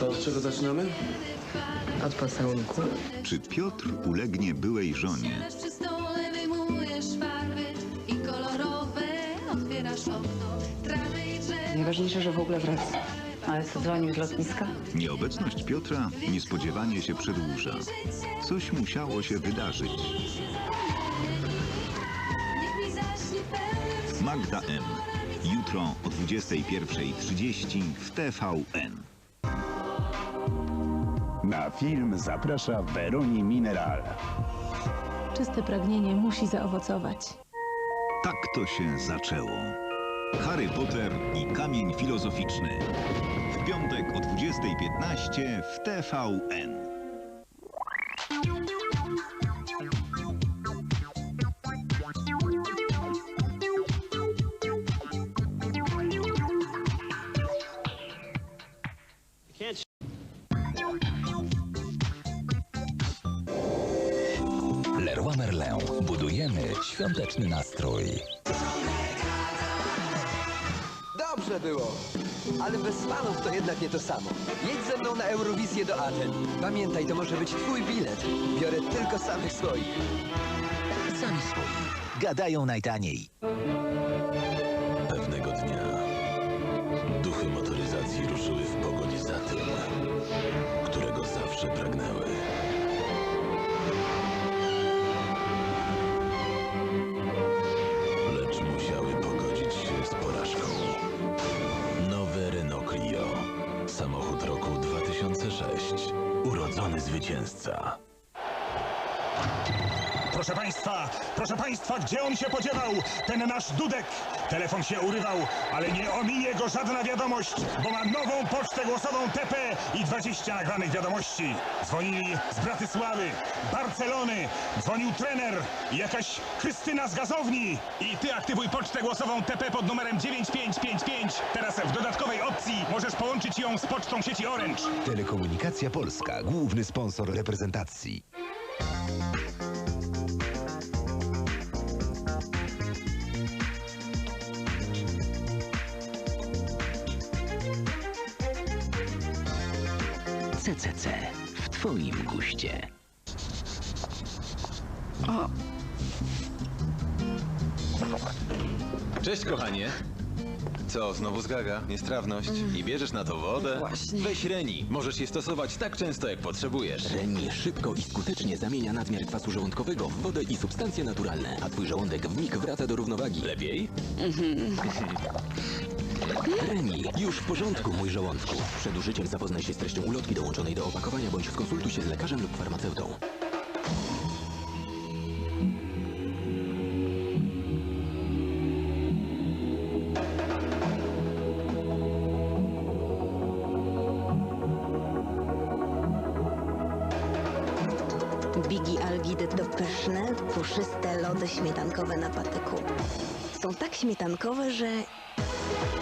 To od czego zaczynamy? Od pocałunku. Czy Piotr ulegnie byłej żonie? Siadasz przy stole, wyjmujesz farby i kolorowe otwierasz okno. Trawy i drzewa. Najważniejsze, że w ogóle wraca. Ale co dzwonił z lotniska? Nieobecność Piotra niespodziewanie się przedłuża. Coś musiało się wydarzyć. Magda M. Jutro o 21.30 w TVN. Na film zaprasza Veroni Mineral. Czyste pragnienie musi zaowocować. Tak to się zaczęło. Harry Potter i Kamień Filozoficzny. W piątek o 20.15 w TVN. Świąteczny nastrój. Dobrze było. Ale bez fanów to jednak nie to samo. Jedź ze mną na Eurowizję do Aten. Pamiętaj, to może być twój bilet. Biorę tylko samych swoich. Sami swoi. Gadają najtaniej. 2006. Urodzony zwycięzca. Proszę państwa, proszę państwa, gdzie on się podziewał? Ten nasz Dudek! Telefon się urywał, ale nie ominie go żadna wiadomość, bo ma nową pocztę głosową TP i 20 nagranych wiadomości. Dzwonili z Bratysławy, Barcelony, dzwonił trener jakaś Krystyna z gazowni. I ty aktywuj pocztę głosową TP pod numerem 9555. Teraz w dodatkowej opcji możesz połączyć ją z pocztą sieci Orange. Telekomunikacja Polska. Główny sponsor reprezentacji. CCC w Twoim guście. Cześć kochanie. Co, znowu zgaga? Niestrawność? I bierzesz na to wodę? Właśnie. Weź Reni. Możesz je stosować tak często, jak potrzebujesz. Reni szybko i skutecznie zamienia nadmiar kwasu żołądkowego w wodę i substancje naturalne, a twój żołądek w mig wraca do równowagi. Lepiej? Reni, już w porządku, mój żołądku. Przed użyciem zapoznaj się z treścią ulotki dołączonej do opakowania bądź skonsultuj się z lekarzem lub farmaceutą. Bigi Algid to pyszne, puszyste lody śmietankowe na patyku. Są tak śmietankowe, że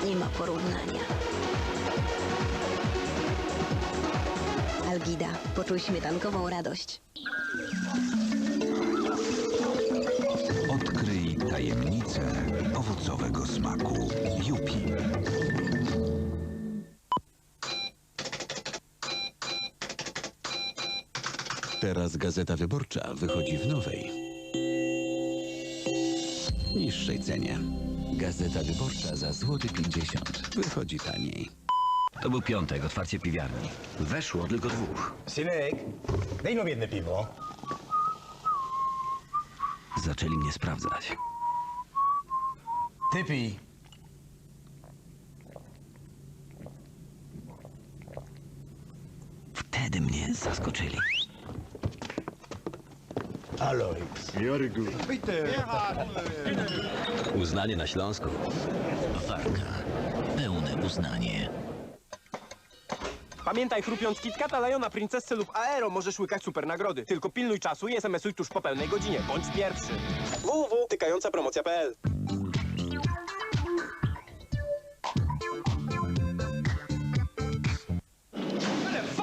nie ma porównania. Algida, poczuj śmietankową radość. Odkryj tajemnicę owocowego smaku. Yupi. Teraz Gazeta Wyborcza wychodzi w nowej, niższej cenie. Gazeta Wyborcza za złoty 50 wychodzi taniej. To był piątek, otwarcie piwiarni. Weszło tylko dwóch. Synek, daj nam jedno piwo. Zaczęli mnie sprawdzać. Ty pij. Wtedy mnie zaskoczyli. Aloj. Uznanie na Śląsku. Warka. Pełne uznanie. Pamiętaj, chrupiąc KitKata, Lajona, Princessy lub Aero możesz łykać super nagrody. Tylko pilnuj czasu i SMS-uj tuż po pełnej godzinie. Bądź pierwszy. www.tykającapromocja.pl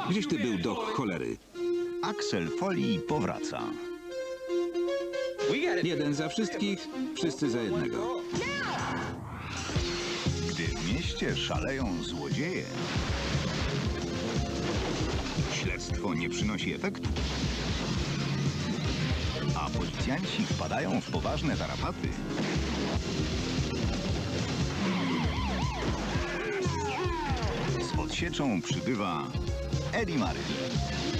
Gdzieś ty był do cholery. Axel Folii powraca. Jeden za wszystkich, wszyscy za jednego. Gdy w mieście szaleją złodzieje, Śledztwo nie przynosi efektu. A policjanci wpadają w poważne tarapaty. Z odsieczą przybywa Eddie Murphy.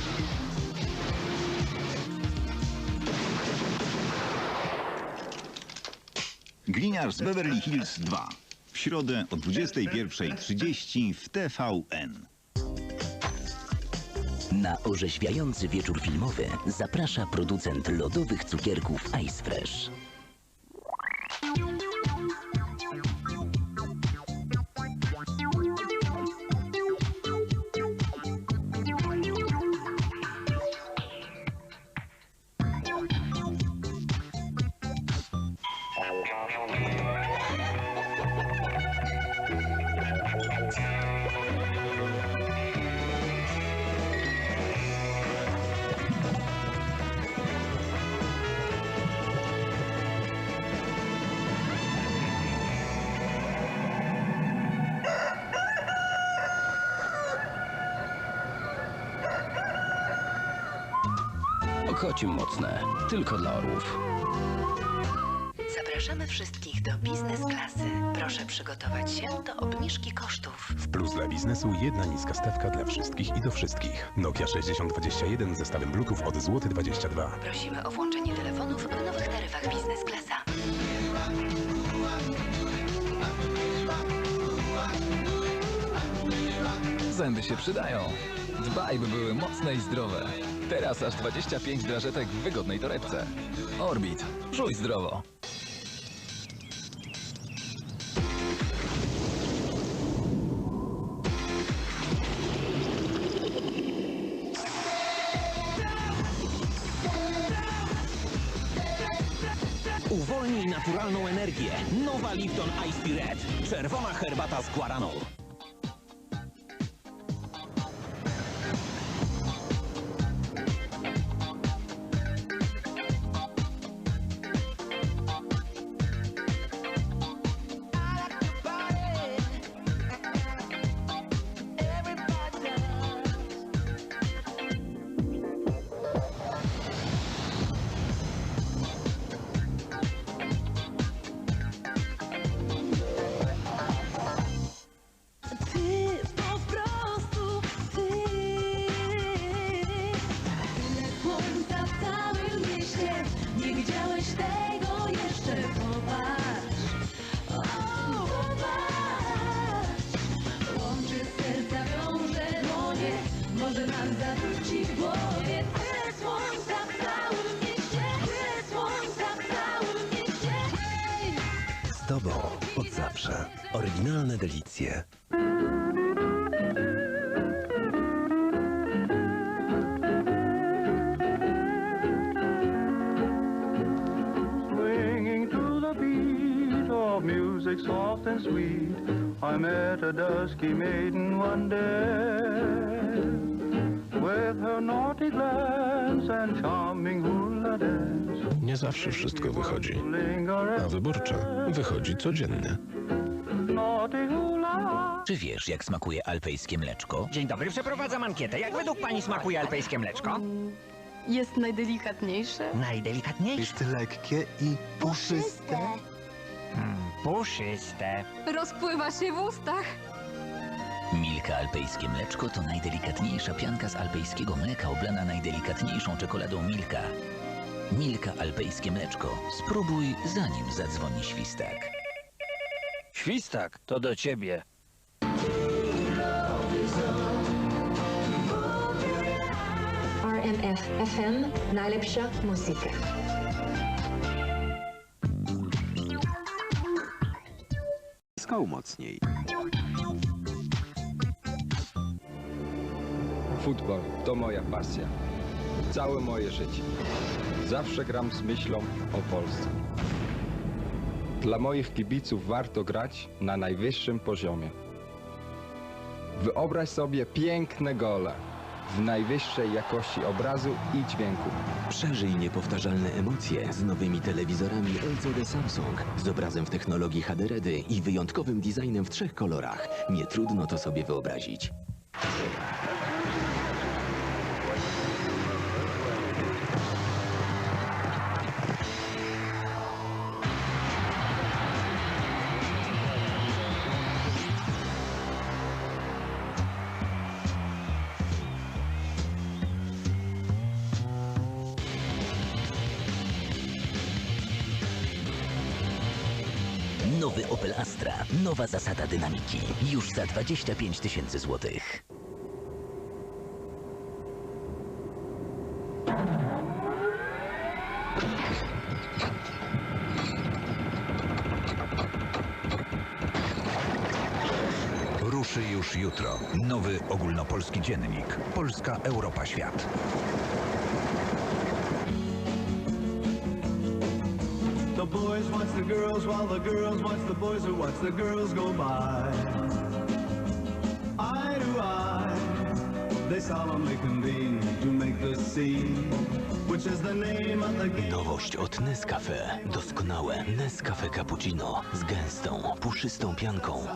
Gliniarz z Beverly Hills 2. W środę o 21.30 w TVN. Na orzeźwiający wieczór filmowy zaprasza producent lodowych cukierków Ice Fresh. Okocim mocne, tylko dla orłów. Zapraszamy wszystkich do biznes klasy. Proszę przygotować się do obniżki kosztów. W Plus dla biznesu jedna niska stawka dla wszystkich i do wszystkich. Nokia 6021 z zestawem Bluetooth od złoty 22. Prosimy o włączenie telefonów w nowych taryfach biznes klasa. Zęby się przydają. Dbaj, by były mocne i zdrowe. Teraz aż 25 drażetek w wygodnej torebce. Orbit. Żuj zdrowo. Uwolnij naturalną energię. Nowa Lipton Ice Red. Czerwona herbata z guaraną. Tobą od zawsze. Oryginalne delicje. Swinging to the beat of music soft and sweet, I met a dusky maiden one day. With her naughty glance and charming Nie zawsze wszystko wychodzi. A wyborcze wychodzi codziennie. Czy wiesz, jak smakuje alpejskie mleczko? Dzień dobry, przeprowadzam ankietę. Jak według pani smakuje alpejskie mleczko? Jest najdelikatniejsze. Najdelikatniejsze. Jest lekkie i puszyste. Hmm, puszyste. Rozpływa się w ustach. Milka alpejskie mleczko to najdelikatniejsza pianka z alpejskiego mleka oblana najdelikatniejszą czekoladą Milka. Milka alpejskie mleczko. Spróbuj zanim zadzwoni świstak. Świstak, to do ciebie. RMF FM najlepsza muzyka. Skał mocniej. Futbol to moja pasja. Całe moje życie. Zawsze gram z myślą o Polsce. Dla moich kibiców warto grać na najwyższym poziomie. Wyobraź sobie piękne gole w najwyższej jakości obrazu i dźwięku. Przeżyj niepowtarzalne emocje z nowymi telewizorami LCD Samsung z obrazem w technologii HDRED i wyjątkowym designem w trzech kolorach. Nie trudno to sobie wyobrazić. Astra. Nowa zasada dynamiki. Już za 25 tysięcy złotych. Ruszy już jutro. Nowy ogólnopolski dziennik. Polska Europa Świat. The boys watch the girls while the girls watch the boys who watch the girls go by. Eye to eye, they solemnly convene to make the scene, which is the name of the game. Nowość od Nescafe. Doskonałe Nescafe Cappuccino z gęstą, puszystą pianką.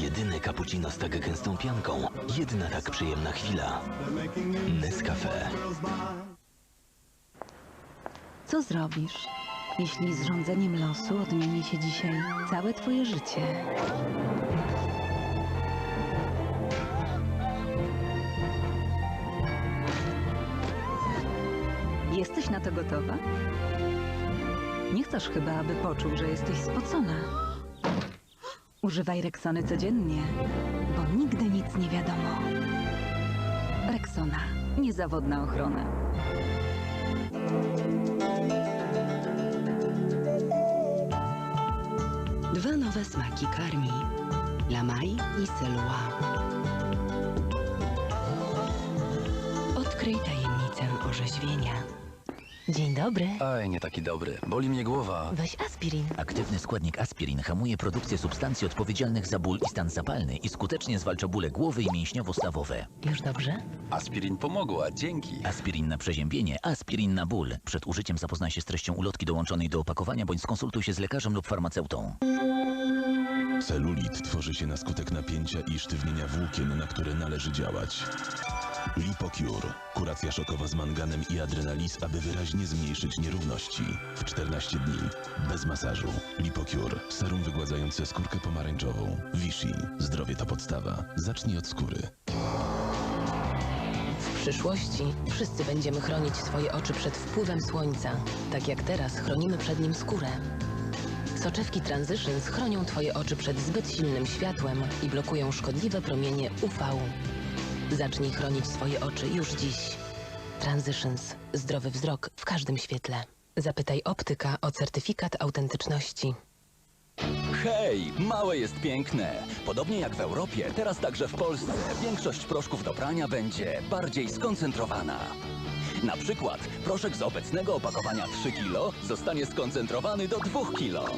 Jedyne cappuccino z tak gęstą pianką. Jedna tak przyjemna chwila. Nescafe. Co zrobisz, jeśli z rządzeniem losu odmieni się dzisiaj całe twoje życie? Jesteś na to gotowa? Nie chcesz chyba, aby poczuł, że jesteś spocona. Używaj Rexony codziennie, bo nigdy nic nie wiadomo. Rexona. Niezawodna ochrona. Dwa nowe smaki karmi. Lamai i Selua. Odkryj tajemnicę orzeźwienia. Dzień dobry. Oj, nie taki dobry. Boli mnie głowa. Weź aspirin. Aktywny składnik aspirin hamuje produkcję substancji odpowiedzialnych za ból i stan zapalny i skutecznie zwalcza bóle głowy i mięśniowo-stawowe. Już dobrze? Aspirin pomogła, dzięki. Aspirin na przeziębienie, aspirin na ból. Przed użyciem zapoznaj się z treścią ulotki dołączonej do opakowania bądź skonsultuj się z lekarzem lub farmaceutą. Celulit tworzy się na skutek napięcia i sztywnienia włókien, na które należy działać. Lipocure. Kuracja szokowa z manganem i adrenalis, aby wyraźnie zmniejszyć nierówności. W 14 dni. Bez masażu. Lipocure. Serum wygładzające skórkę pomarańczową. Vichy. Zdrowie to podstawa. Zacznij od skóry. W przyszłości wszyscy będziemy chronić swoje oczy przed wpływem słońca, tak jak teraz chronimy przed nim skórę. Soczewki Transitions chronią Twoje oczy przed zbyt silnym światłem i blokują szkodliwe promienie UV. Zacznij chronić swoje oczy już dziś. Transitions. Zdrowy wzrok w każdym świetle. Zapytaj optyka o certyfikat autentyczności. Hej, małe jest piękne. Podobnie jak w Europie, teraz także w Polsce większość proszków do prania będzie bardziej skoncentrowana. Na przykład proszek z obecnego opakowania 3 kg zostanie skoncentrowany do 2 kg.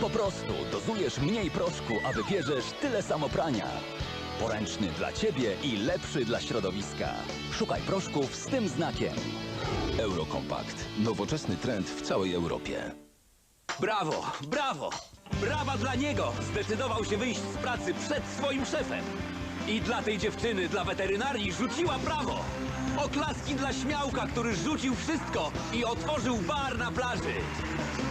Po prostu dozujesz mniej proszku, a wybierzesz tyle samo prania. Poręczny dla Ciebie i lepszy dla środowiska. Szukaj proszków z tym znakiem. Eurokompakt. Nowoczesny trend w całej Europie. Brawo, brawo! Brawa dla niego! Zdecydował się wyjść z pracy przed swoim szefem. I dla tej dziewczyny, dla weterynarii rzuciła brawo! Oklaski dla śmiałka, który rzucił wszystko i otworzył bar na plaży.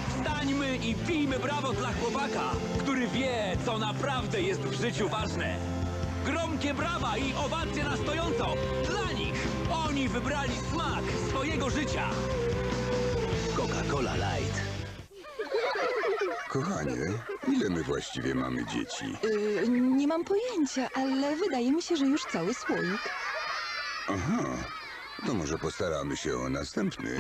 Wstańmy i pijmy brawo dla chłopaka, który wie, co naprawdę jest w życiu ważne. Gromkie brawa i owacje na stojąco dla nich! Oni wybrali smak swojego życia! Coca-Cola Light. Kochanie, ile my właściwie mamy dzieci? Yy, nie mam pojęcia, ale wydaje mi się, że już cały słoik. Aha, to może postaramy się o następny.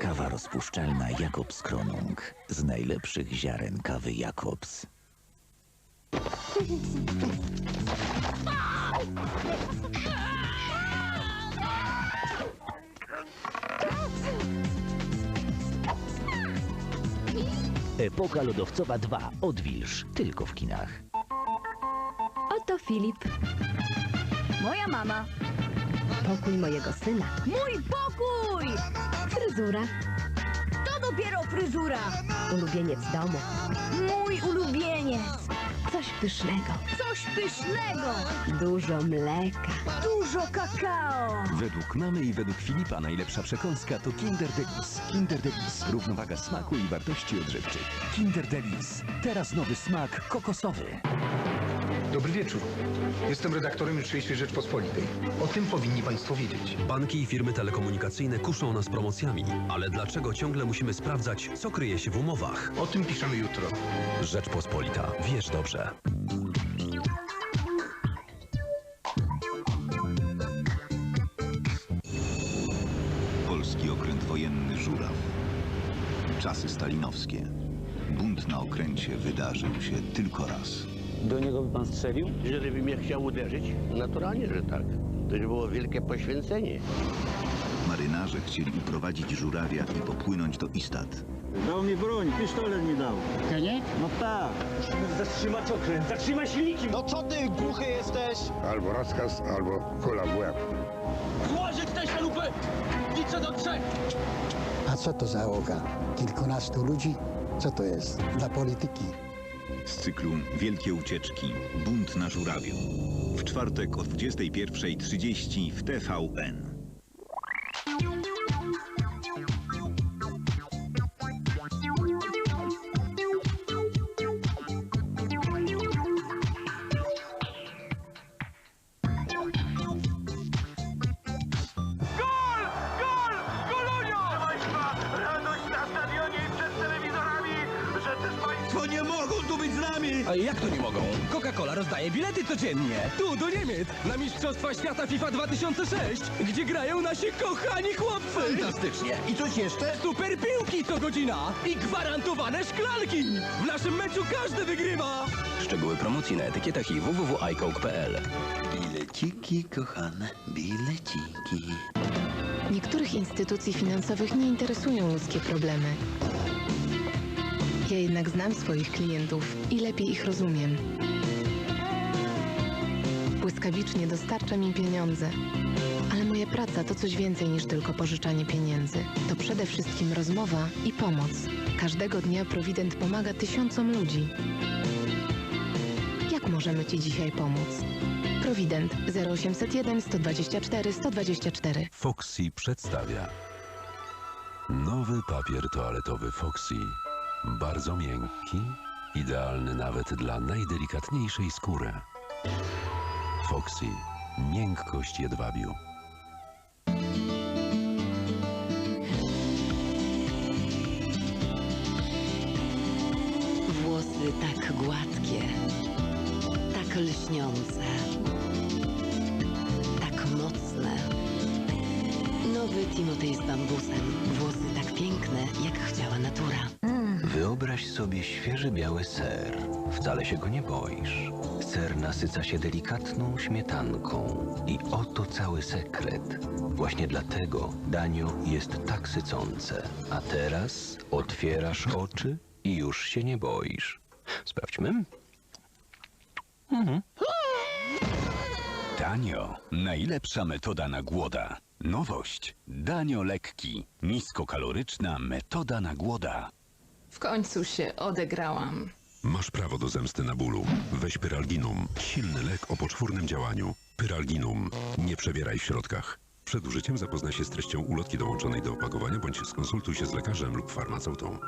Kawa rozpuszczalna Jakobs Kronung. Z najlepszych ziaren kawy Jakobs. Epoka lodowcowa 2. Odwilż. Tylko w kinach. Oto Filip. Moja mama. Pokój mojego syna. Mój pokój! Fryzura. To dopiero fryzura! Ulubieniec domu. Mój ulubieniec! Coś pysznego. Coś pysznego! Dużo mleka. Dużo kakao! Według mamy i według Filipa najlepsza przekąska to Kinder Delice. Kinder Delice. Równowaga smaku i wartości odżywczych. Kinder Delice. Teraz nowy smak kokosowy. Dobry wieczór. Jestem redaktorem jutrzejszej Rzeczpospolitej. O tym powinni Państwo wiedzieć. Banki i firmy telekomunikacyjne kuszą nas promocjami. Ale dlaczego ciągle musimy sprawdzać, co kryje się w umowach? O tym piszemy jutro. Rzeczpospolita. Wiesz dobrze. Polski okręt wojenny Żuraw. Czasy stalinowskie. Bunt na okręcie wydarzył się tylko raz. Do niego by pan strzelił? Jeżeli by mnie chciał uderzyć? Naturalnie, że tak. To już było wielkie poświęcenie. Marynarze chcieli uprowadzić żurawia i popłynąć do Istat. Dał mi broń, pistolet mi dał. Ja nie? No tak. Musimy zatrzymać okręt, zatrzymaj silniki! No co ty, głuchy jesteś? Albo rozkaz, albo kula w łeb. Złożyć tę szalupę! Liczę do trzech! A co to za załoga? Kilkunastu ludzi? Co to jest? Dla polityki. Z cyklu Wielkie Ucieczki. Bunt na żurawiu. W czwartek o 21.30 w TVN. A jak to nie mogą? Coca-Cola rozdaje bilety codziennie. Tu, do Niemiec, na Mistrzostwa Świata FIFA 2006, gdzie grają nasi kochani chłopcy. Fantastycznie. I coś jeszcze? Super piłki co godzina i gwarantowane szklanki. W naszym meczu każdy wygrywa. Szczegóły promocji na etykietach i www.icoke.pl Bileciki, kochane, bileciki. Niektórych instytucji finansowych nie interesują ludzkie problemy. Ja jednak znam swoich klientów i lepiej ich rozumiem. Błyskawicznie dostarczam im pieniądze. Ale moja praca to coś więcej niż tylko pożyczanie pieniędzy. To przede wszystkim rozmowa i pomoc. Każdego dnia Provident pomaga tysiącom ludzi. Jak możemy Ci dzisiaj pomóc? Provident 0801 124 124 Foxy przedstawia nowy papier toaletowy Foxy. Bardzo miękki, idealny nawet dla najdelikatniejszej skóry. Foxy. Miękkość jedwabiu. Włosy tak gładkie, tak lśniące, tak mocne. Nowy Timotej z bambusem. Włosy tak piękne, jak chciała natura. Wyobraź sobie świeży biały ser. Wcale się go nie boisz. Ser nasyca się delikatną śmietanką. I oto cały sekret. Właśnie dlatego danio jest tak sycące. A teraz otwierasz oczy i już się nie boisz. Sprawdźmy. Mhm. Danio. Najlepsza metoda na głoda. Nowość. Danio lekki. Niskokaloryczna metoda na głoda. Końcu się odegrałam. Masz prawo do zemsty na bólu. Weź Pyralginum. Silny lek o poczwórnym działaniu. Pyralginum. Nie przebieraj w środkach. Przed użyciem zapoznaj się z treścią ulotki dołączonej do opakowania bądź skonsultuj się z lekarzem lub farmaceutą.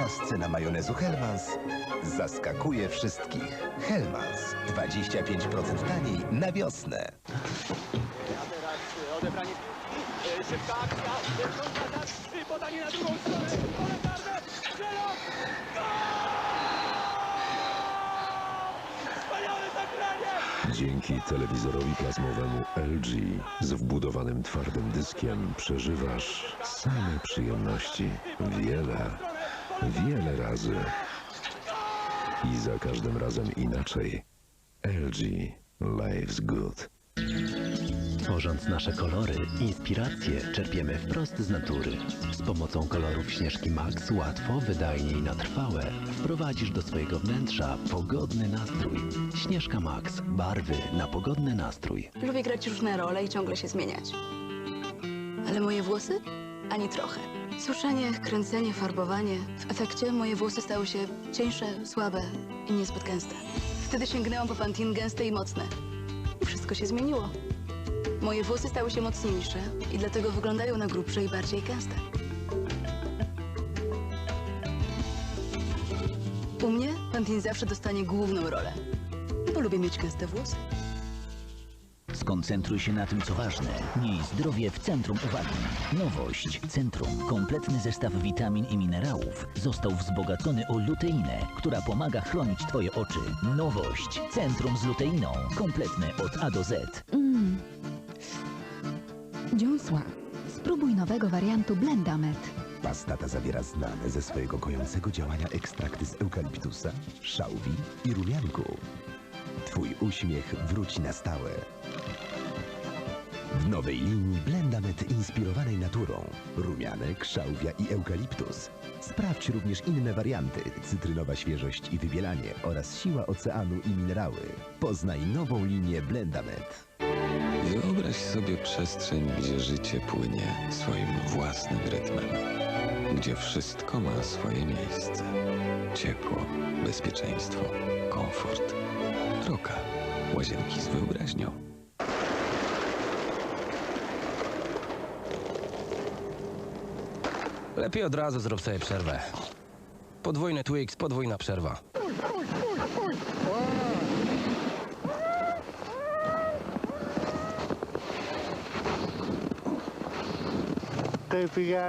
Teraz cena majonezu Hellmans zaskakuje wszystkich. Hellmans 25% taniej na wiosnę. Odebranie piłki, szybka akcja, kontratak, i podanie na drugą stronę, pole karne! Dzięki telewizorowi plazmowemu LG z wbudowanym twardym dyskiem przeżywasz same przyjemności. Wiele, wiele razy. I za każdym razem inaczej. LG Life's Good. Tworząc nasze kolory, inspiracje czerpiemy wprost z natury. Z pomocą kolorów Śnieżki Max łatwo, wydajnie i na trwałe wprowadzisz do swojego wnętrza pogodny nastrój. Śnieżka Max. Barwy na pogodny nastrój. Lubię grać różne role i ciągle się zmieniać. Ale moje włosy? Ani trochę. Suszenie, kręcenie, farbowanie. W efekcie moje włosy stały się cieńsze, słabe i niezbyt gęste. Wtedy sięgnęłam po pantin gęste i mocne. I wszystko się zmieniło. Moje włosy stały się mocniejsze i dlatego wyglądają na grubsze i bardziej gęste. U mnie pantin zawsze dostanie główną rolę, bo lubię mieć gęste włosy. Skoncentruj się na tym, co ważne. Miej zdrowie w centrum uwagi. Nowość. Centrum. Kompletny zestaw witamin i minerałów został wzbogacony o luteinę, która pomaga chronić Twoje oczy. Nowość. Centrum z luteiną. Kompletny od A do Z. Mmm. Dziąsła. Spróbuj nowego wariantu Blendamet. Pasta ta zawiera znane ze swojego kojącego działania ekstrakty z eukaliptusa, szałwi i rumianku. Twój uśmiech wróci na stałe. W nowej linii Blendamet inspirowanej naturą. Rumianek, szałwia i eukaliptus. Sprawdź również inne warianty. Cytrynowa świeżość i wybielanie oraz siła oceanu i minerały. Poznaj nową linię Blendamet. Wyobraź sobie przestrzeń, gdzie życie płynie swoim własnym rytmem, gdzie wszystko ma swoje miejsce. Ciepło, bezpieczeństwo, komfort. Roka. Łazienki z wyobraźnią. Lepiej od razu zrób sobie przerwę. Podwójny Twix, podwójna przerwa.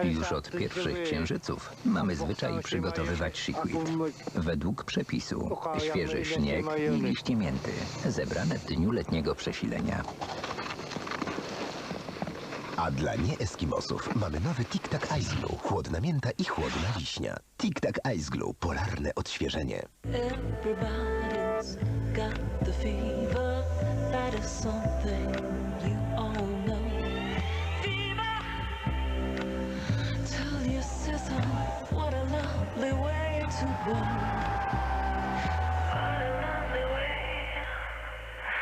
Już od pierwszych księżyców mamy zwyczaj przygotowywać shikwiat. Według przepisu świeży śnieg i liście mięty, zebrane w dniu letniego przesilenia. A dla nie-Eskimosów mamy nowy Tic Tac Ice Glue. Chłodna mięta i chłodna wiśnia. Tic Tac Ice Glue. Polarne odświeżenie. Everybody's got the fever. That is something you all know. Fever. Tell what a lovely way to go.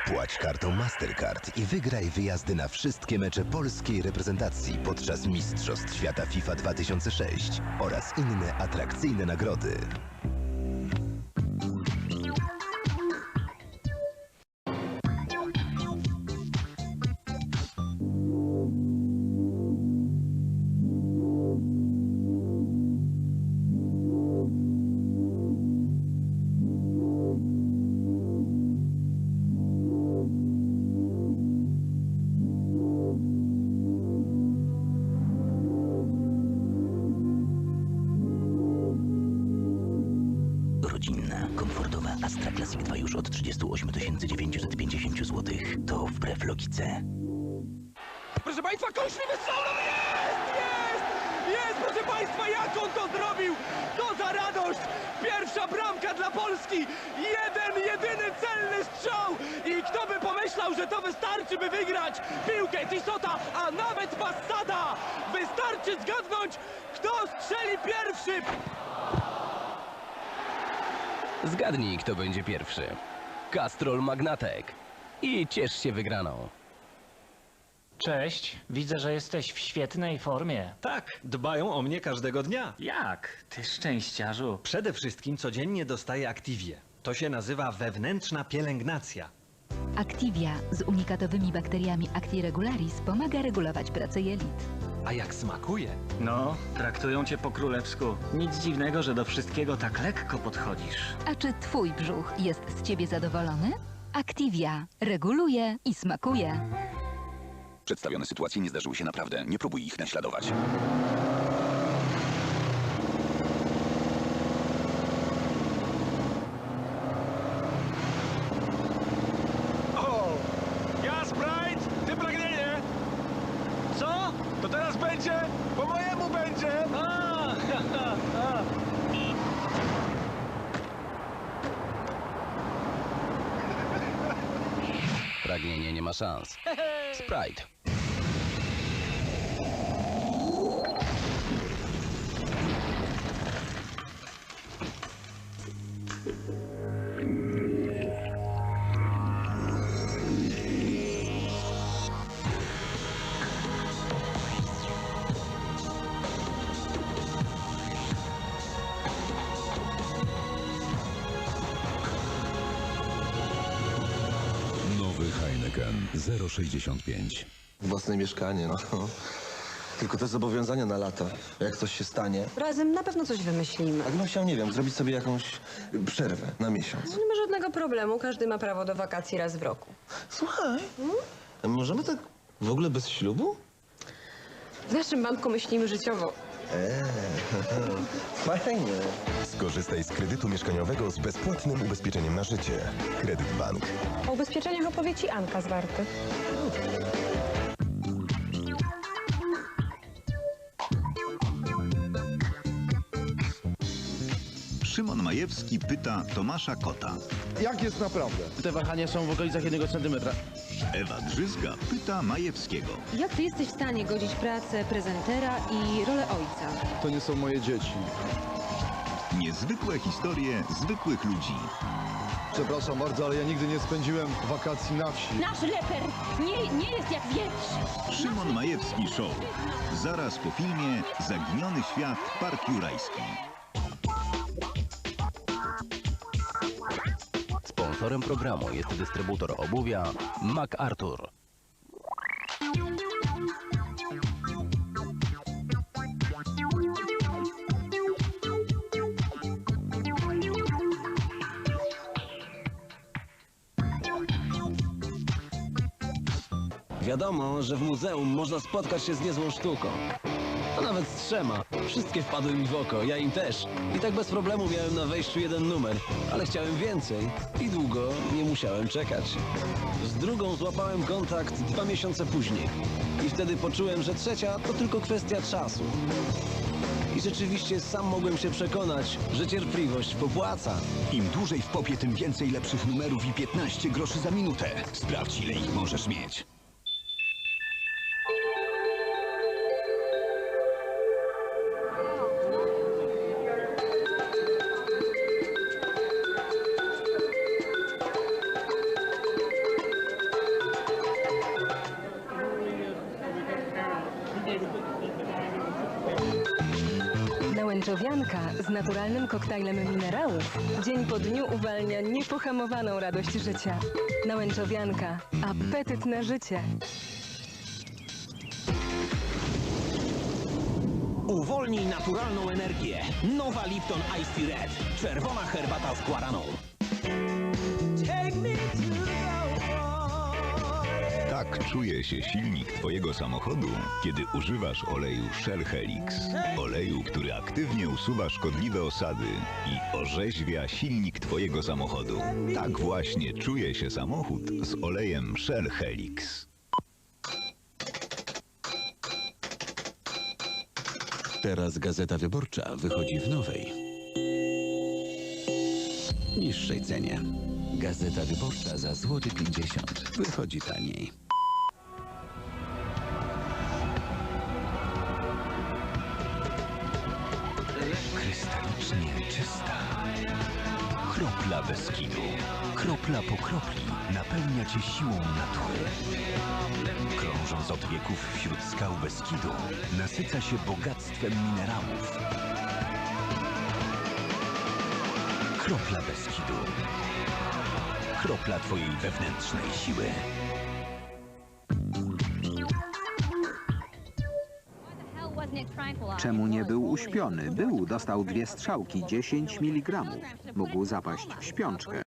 Płać kartą Mastercard i wygraj wyjazdy na wszystkie mecze polskiej reprezentacji podczas Mistrzostw Świata FIFA 2006 oraz inne atrakcyjne nagrody. On to zrobił! To za radość! Pierwsza bramka dla Polski! Jeden, jedyny celny strzał! I kto by pomyślał, że to wystarczy, by wygrać piłkę Tisota, a nawet Passada! Wystarczy zgadnąć, kto strzeli pierwszy! Zgadnij, kto będzie pierwszy. Castrol Magnatek. I ciesz się wygraną. Cześć, widzę, że jesteś w świetnej formie. Tak, dbają o mnie każdego dnia. Jak? Ty szczęściarzu. Przede wszystkim codziennie dostaję Activię. To się nazywa wewnętrzna pielęgnacja. Activia z unikatowymi bakteriami Actiregularis pomaga regulować pracę jelit. A jak smakuje? No, traktują cię po królewsku. Nic dziwnego, że do wszystkiego tak lekko podchodzisz. A czy twój brzuch jest z ciebie zadowolony? Activia reguluje i smakuje. Przedstawione sytuacje nie zdarzyły się naprawdę. Nie próbuj ich naśladować. O! Ja Sprite, ty pragnienie! Co? To teraz będzie? Po mojemu będzie! A, ha, ha, ha. Pragnienie nie ma szans. Sprite. Nowy Heineken 065. Własne mieszkanie, no. Tylko te zobowiązania na lata. Jak coś się stanie. Razem na pewno coś wymyślimy. A gdybym chciał, nie wiem, zrobić sobie jakąś przerwę na miesiąc. Nie ma żadnego problemu, każdy ma prawo do wakacji raz w roku. Słuchaj, a możemy tak w ogóle bez ślubu? W naszym banku myślimy życiowo. Eee, fajnie. Skorzystaj z kredytu mieszkaniowego z bezpłatnym ubezpieczeniem na życie. Kredyt Bank. O ubezpieczeniach opowie ci Anka z Warty. Szymon Majewski pyta Tomasza Kota. Jak jest naprawdę? Te wahania są w okolicach jednego centymetra. Ewa Drzyzga pyta Majewskiego. Jak ty jesteś w stanie godzić pracę prezentera i rolę ojca? To nie są moje dzieci. Niezwykłe historie zwykłych ludzi. Przepraszam bardzo, ale ja nigdy nie spędziłem wakacji na wsi. Nasz leper nie, nie jest jak wieprz. Szymon Majewski Show. Zaraz po filmie Zaginiony świat Park Jurajski. Sponsorem programu jest dystrybutor obuwia MacArthur. Wiadomo, że w muzeum można spotkać się z niezłą sztuką. Nawet z trzema. Wszystkie wpadły mi w oko, ja im też. I tak bez problemu miałem na wejściu jeden numer. Ale chciałem więcej i długo nie musiałem czekać. Z drugą złapałem kontakt dwa miesiące później. I wtedy poczułem, że trzecia to tylko kwestia czasu. I rzeczywiście sam mogłem się przekonać, że cierpliwość popłaca. Im dłużej w popie, tym więcej lepszych numerów i 15 groszy za minutę. Sprawdź, ile ich możesz mieć. Nałęczowianka z naturalnym koktajlem minerałów dzień po dniu uwalnia niepohamowaną radość życia. Nałęczowianka. Apetyt na życie. Uwolnij naturalną energię. Nowa Lipton Ice Tea Red. Czerwona herbata z guaraną. Czuje się silnik Twojego samochodu, kiedy używasz oleju Shell Helix. Oleju, który aktywnie usuwa szkodliwe osady i orzeźwia silnik Twojego samochodu. Tak właśnie czuje się samochód z olejem Shell Helix. Teraz Gazeta Wyborcza wychodzi w nowej, niższej cenie. Gazeta Wyborcza za złoty 50 wychodzi taniej. Kropla po kropli napełnia cię siłą natury. Krążąc od wieków wśród skał Beskidu, nasyca się bogactwem minerałów. Kropla Beskidu. Kropla twojej wewnętrznej siły. Czemu nie był uśpiony? Był, dostał dwie strzałki, 10 mg. Mógł zapaść w śpiączkę.